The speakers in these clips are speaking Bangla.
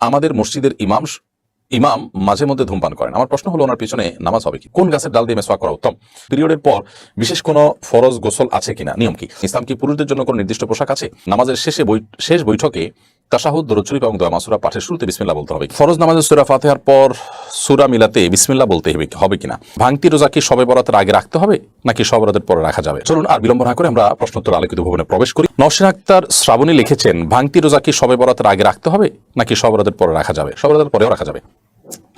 আমাদের মসজিদের ইমাম ইমাম মাঝে মধ্যে ধূমপান করেন। আমার প্রশ্ন হলো, ওনার পিছনে নামাজ হবে কি? কোন গাছের ডাল দিয়ে মেসোয়া করা উত্তম? পিরিয়ডের পর বিশেষ কোনো ফরজ গোসল আছে কিনা? নিয়ম কি? ইসলাম কি পুরুষদের জন্য কোনো নির্দিষ্ট পোশাক আছে? নামাজের শেষে শেষ বৈঠকে তাশাহুদ, দরুদ এবং দোয়া মাসুরা পাঠের শুরুতে বিসমিল্লাহ বলতে হবে। ফরজ নামাজের সুরা ফাতিহার পর সুরা মিলাতে বিসমিল্লাহ বলতে হবে হবে কিনা? ভাঙতি রোজা কি সবে বরাতের আগে রাখতে হবে, নাকি সব রাতের পরে রাখা যাবে? চলুন আর বিলম্ব না করে আমরা প্রশ্নোত্তর আলোকিত ভবনে প্রবেশ করি। নসিন আক্তার শ্রাবণী লিখেছেন, ভাঙতি রোজা কি সবে বরাতের আগে রাখতে হবে, নাকি সব রাতের পরে রাখা যাবে? সব রাতের পরেও রাখা যাবে।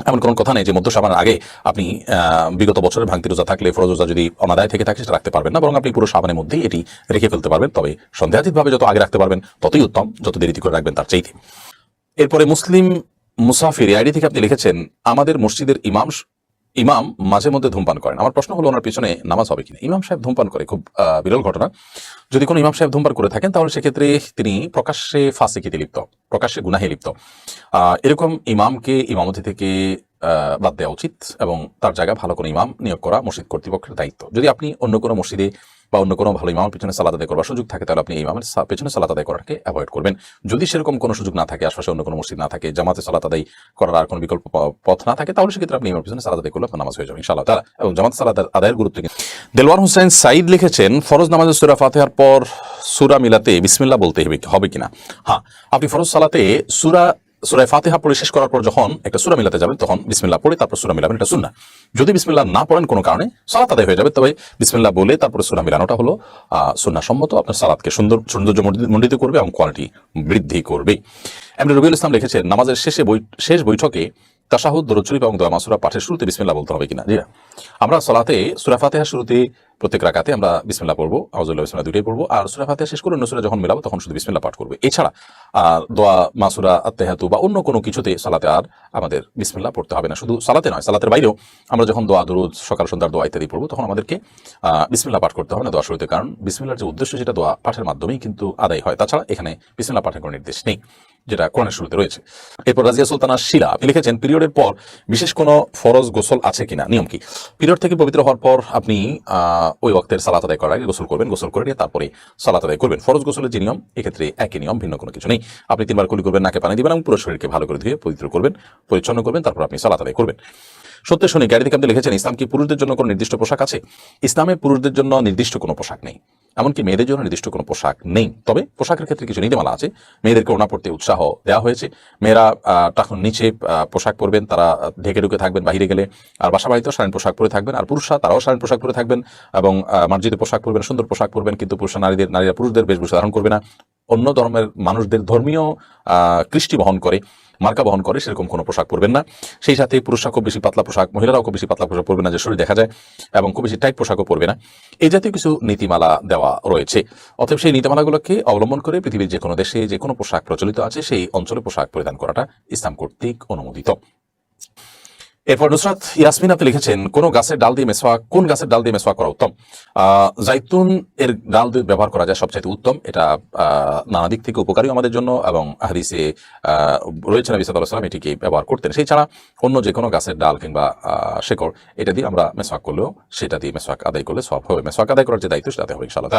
এমন কোনো কথা নেই যে মধ্য সাবানের আগে আপনি বিগত বছরের ভাঙতি রোজা থাকলে, ফরজ রোজা যদি অনাদায় থেকে থাকে, সেটা রাখতে পারবেন না, বরং আপনি পুরো সাবানের মধ্যেই এটি রেখে ফেলতে পারবেন। তবে সন্দেহাতীতভাবে যত আগে রাখতে পারবেন, ততই উত্তম, যত দেরিতে করে রাখবেন, তার চাইতে এরপরে মুসলিম মুসাফির আইডি থেকে আপনি লিখেছেন, আমাদের মসজিদের ইমাম ইমাম মাঝে মধ্যে ধূমপান করেন। আমার প্রশ্ন হলো, ওনার পিছনে নামাজ হবে কিনা? ইমাম সাহেব ধূমপান করে, খুব বিরল ঘটনা। যদি কোনো ইমাম সাহেব ধূমপান করে থাকেন, তাহলে সেক্ষেত্রে তিনি প্রকাশ্যে ফাঁসিকিতে লিপ্ত, প্রকাশ্যে গুনাহে লিপ্ত। এরকম ইমামকে ইমামতি থেকে বাদ দেওয়া উচিত এবং তার জায়গায় ভালো কোনো ইমাম নিয়োগ করা মসজিদ কর্তৃপক্ষের দায়িত্ব। যদি আপনি অন্য কোনো মসজিদে বা অন্য কোনো ভালো ইমামের পিছনে সালাদ আদায় করবার সুযোগ থাকে, তাহলে আপনি ইমামের পেছনে সালাত আদায় করাকে অ্যাভয়েড করবেন। যদি সেরকম কোনো সুযোগ না থাকে, আশপাশে অন্য কোনো মসজিদ না থাকে, জামাতে সালাত আদায় করার আর কোনো বিকল্প পথ না থাকে, তাহলে সেক্ষেত্রে আপনি ইমামের পিছনে সালাত আদায় করলে আপনার নামাজ হয়ে যাবে, ইনশাআল্লাহ তারা এবং জামাত সালাত আদায়ের গুরুত্ব কিন্তু দেলওয়ার হোসেন সাইদ লিখেছেন, ফরজ নামাজের সুরা ফাতেহার পর সুরা মিলাতে বিসমিল্লাহ বলতে হবে হবে কিনা? হ্যাঁ আপনি ফরজ সালাতে সুরা সুরায় ফাতেহা পড়ে শেষ করার পর যখন একটা সুরা মিলাতে যাবেন, তখন বিসমিল্লা পড়ে তারপর সুরা মিলাবেন, এটা সুন্না যদি বিসমিল্লা না পড়েন কোনো কারণে, সালাত আদায় হয়ে যাবে। তবে বিসমিল্লা বলে তারপরে সুরা মিলানোটা হলো সুন্না সম্মত, আপনার সালাদকে সুন্দর, সৌন্দর্য মণ্ডিত করবে এবং কোয়ালিটি বৃদ্ধি করবে। এমনি রবিউল ইসলাম লিখেছেন, নামাজের শেষে বই শেষ বৈঠকে তাশাহুদ দরুদ শরীফ এবং দোয়া মাসুরা পাঠের শুরুতে বিসমিল্লাহ বলতে হবে কিনা? জি। আমরা সলাতে সুরা ফাতেহা শুরুতে প্রত্যেক রাকাতে আমরা বিসমিল্লাহ পড়ব আউজুল্লাহ বিসমিল্লাহ দুইটাই পড়ব আর সুরা ফাতেহা শেষ করে অন্য সুরা যখন মেলাবো তখন শুধু বিসমিল্লাহ পাঠ করবে। এছাড়া দোয়া মাসুরা আত্মেহাতু বা অন্য কোনো কিছুতে সালাতে আর আমাদের বিসমিল্লাহ পড়তে হবে না। শুধু সালাতে নয় সালাতের বাইরেও আমরা যখন দোয়া দরুদ সকাল সন্ধ্যার দোয়া ইত্যাদি পড়ব তখন আমাদেরকে আহ, বিসমিল্লাহ পাঠ করতে হবে না দোয়া শুরুতে। কারণ বিসমিল্লার যে উদ্দেশ্য সেটা দোয়া পাঠের মাধ্যমেই কিন্তু আদায় হয়। তাছাড়া এখানে বিসমিল্লাহ পাঠের কোনো নির্দেশ নেই। যেটা কোরআনের শুরুতে রয়েছে। এরপর রাজিয়া সুলতানা শিলা, আপনি লিখেছেন, পিরিয়ডের পর বিশেষ কোনো ফরজ গোসল আছে কিনা? নিয়ম কি? পিরিয়ড থেকে পবিত্র হওয়ার পর আপনি ওই ওয়াক্তের সালাত আদায় করার আগে গোসল করবেন, গোসল করে নিয়ে তারপরে সালাত আদায় করবেন। ফরজ গোসলের যে নিয়ম, এক্ষেত্রে একই নিয়ম, ভিন্ন কোনো কিছু নেই। আপনি তিনবার কুলি করবেন, নাকে পানি দিবেন এবং পুরো শরীরকে ভালো করে ধুয়ে পবিত্র করবেন, পরিচ্ছন্ন করবেন, তারপর আপনি সালাত আদায় করবেন। সত্যি শুনি থেকে আপনি লিখেছেন, ইসলাম কি পুরুষদের জন্য কোনো নির্দিষ্ট পোশাক আছে? ইসলামে পুরুষদের জন্য নির্দিষ্ট কোনো পোশাক নেই। এমনকি মেয়েদের জন্য নির্দিষ্ট কোনো পোশাক নেই। তবে পোশাকের ক্ষেত্রে কিছু নীতিমালা আছে। মেয়েদেরকে ওনা পড়তে উৎসাহ দেওয়া হয়েছে। মেয়েরা তখন নিচে পোশাক পরবেন, তারা ঢেকে ঢুকে থাকবেন, বাহিরে গেলে। আর বাসা বাড়িতেও শালীন পোশাক পরে থাকবেন। আর পুরুষরা, তারাও শালীন পোশাক পরে থাকবেন এবং মার্জিত পোশাক পরবেন, সুন্দর পোশাক পরবেন, কিন্তু পুরুষরা নারীদের, নারীরা পুরুষদের বেশভূষা ধারণ করবে না। অন্য ধর্মের মানুষদের ধর্মীয় কৃষ্টি বহন করে, মার্কা বহন করে, সেরকম কোনো পোশাক পরবেন না। সেই সাথে পুরুষরা খুব বেশি পাতলা পোশাক, মহিলারাও খুব বেশি পাতলা পোশাক পরবে না, যে শরীর দেখা যায়, এবং খুব বেশি টাইট পোশাকও পরবে না। এই জাতীয় কিছু নীতিমালা দেওয়া রয়েছে। অতএব সেই নীতিমালাগুলোকে অবলম্বন করে পৃথিবীর যে কোনো দেশে যে কোনো পোশাক প্রচলিত আছে, সেই অঞ্চলে পোশাক পরিধান করাটা ইসলাম কর্তৃক অনুমোদিত। এরপর নুসরাত ইয়াসমিন আপনি লিখেছেন, কোন গাছের ডাল দিয়ে মেসওয়াক কোন গাছের ডাল দিয়ে মেসওয়াক করা উত্তম? জাইতুন এর ডাল দিয়ে ব্যবহার করা যায় সবচাইতে উত্তম। এটা নানা দিক থেকে উপকারী আমাদের জন্য এবং হাদিসে রয়েছে নবী সাল্লাম এটিকে ব্যবহার করতেন। সেই ছাড়া অন্য যে কোনো গাছের ডাল কিংবা শেকড়, এটা দিয়ে আমরা মেসওয়াক করলেও সেটা দিয়ে মেসওয়াক আদায় করলে সব হবে। মেসওয়াক আদায় করার যে দায়িত্ব, সেটাতে হবে ইনশাআল্লাহ।